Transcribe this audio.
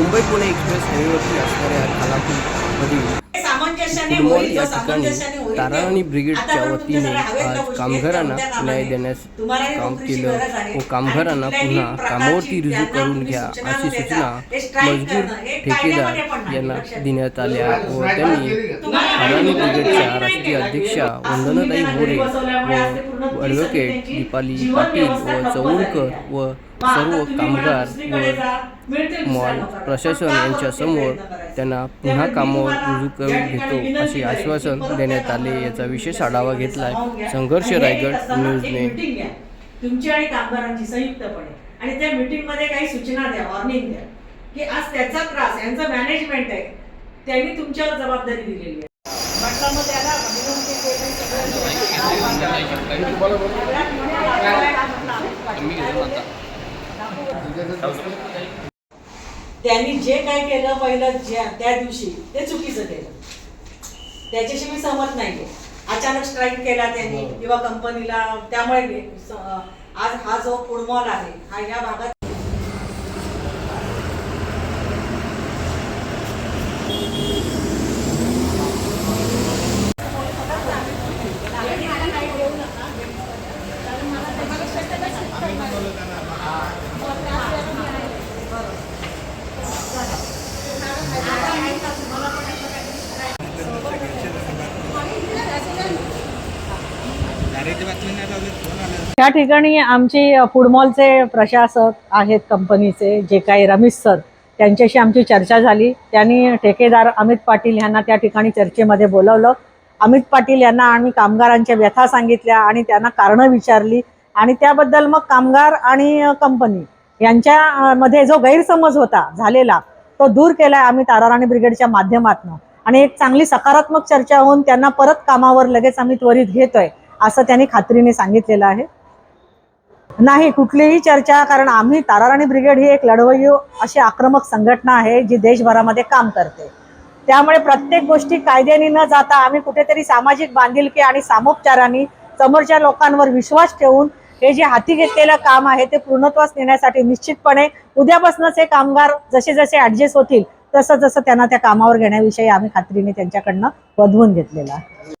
Mumbai Pune express हायवेवरती असणाऱ्या खालापूरमधील football या ठिकाणी. ताराराणी ब्रिगेडच्या वतीने आज कामगारांना न्याय देण्यास काम केलं. व कामगारांना पुन्हा कामावरती रुजू करून घ्या अशी सूचना हे ठेकेदार यांना देण्यात आल्या व त्यांनी नाही ब्रिगेडच्या राष्ट्रीय अध्यक्षा वंदनाताई मोरे व ॲडव्होकेट दीपाली पाटील व आहे. व सर्व कामगार व मॉल. प्रशासन पण का यांच्या परत ते समोर प्रयत्न करायचे? त्यांना पुन्हा कामावर रुजू या करून घेतो असे आश्वासन देण्यात आले याचा विशेष आढावा घेतलाय. संघर्ष रायगड न्यूजने तुमची आणि कामगारांची संयुक्तपणे. आणि त्या मीटिंगमध्ये काही सूचना द्या वॉर्निंग द्या. की आज त्याचा त्रास यांचं मॅनेजमेंट आहे. त्यांनी तुमच्यावर जबाबदारी दिलेली आहे. म्हटलं मग त्याला विनंती केली, सगळं त्यांनी जे काय केलं पहिलं ज्या त्या दिवशी ते चुकीचं केलं. त्याच्याशी मी सहमत नाही अचानक स्ट्राईक केला त्यांनी किंवा कंपनीला त्यामुळे आज हा जो फुडमॉल आहे हा या भागात त्या ठिकाणी आमची फूडमॉलचे प्रशासक आहेत कंपनीचे जे काही रमेश सर त्यांच्याशी आमची चर्चा झाली. त्यांनी ठेकेदार अमित पाटील यांना त्या ठिकाणी चर्चेमध्ये बोलवलं. अमित पाटील यांना आम्ही कामगारांच्या व्यथा सांगितल्या आणि त्यांना कारणं विचारली. आणि त्याबद्दल मग कामगार आणि कंपनी यांच्यामध्ये जो गैरसमज होता झालेला तो दूर केला आम्ही ताराराणी ब्रिगेडच्या माध्यमातून. आणि एक चांगली सकारात्मक चर्चा होऊन त्यांना परत कामावर लगेच आम्ही त्वरित घेतोय. असं त्यांनी खात्रीने सांगितलेलं आहे. नाही कुठलीही चर्चा कारण आम्ही ताराराणी ब्रिगेड ही एक लढवयू अशी आक्रमक संघटना आहे जी देशभरामध्ये काम करते. त्यामुळे प्रत्येक गोष्टी कायद्याने न जाता आम्ही कुठेतरी सामाजिक बांधिलकी आणि सामोपचाराने समोरच्या लोकांवर विश्वास ठेवून हे जे हाती घेतलेलं काम आहे ते पूर्णत्वास नेण्यासाठी निश्चितपणे उद्यापासूनच हे कामगार जसे जसे ऍडजस्ट होतील तसं जसं त्यांना त्या कामावर घेण्याविषयी आम्ही खात्रीने त्यांच्याकडनं वधवून घेतलेलं आहे.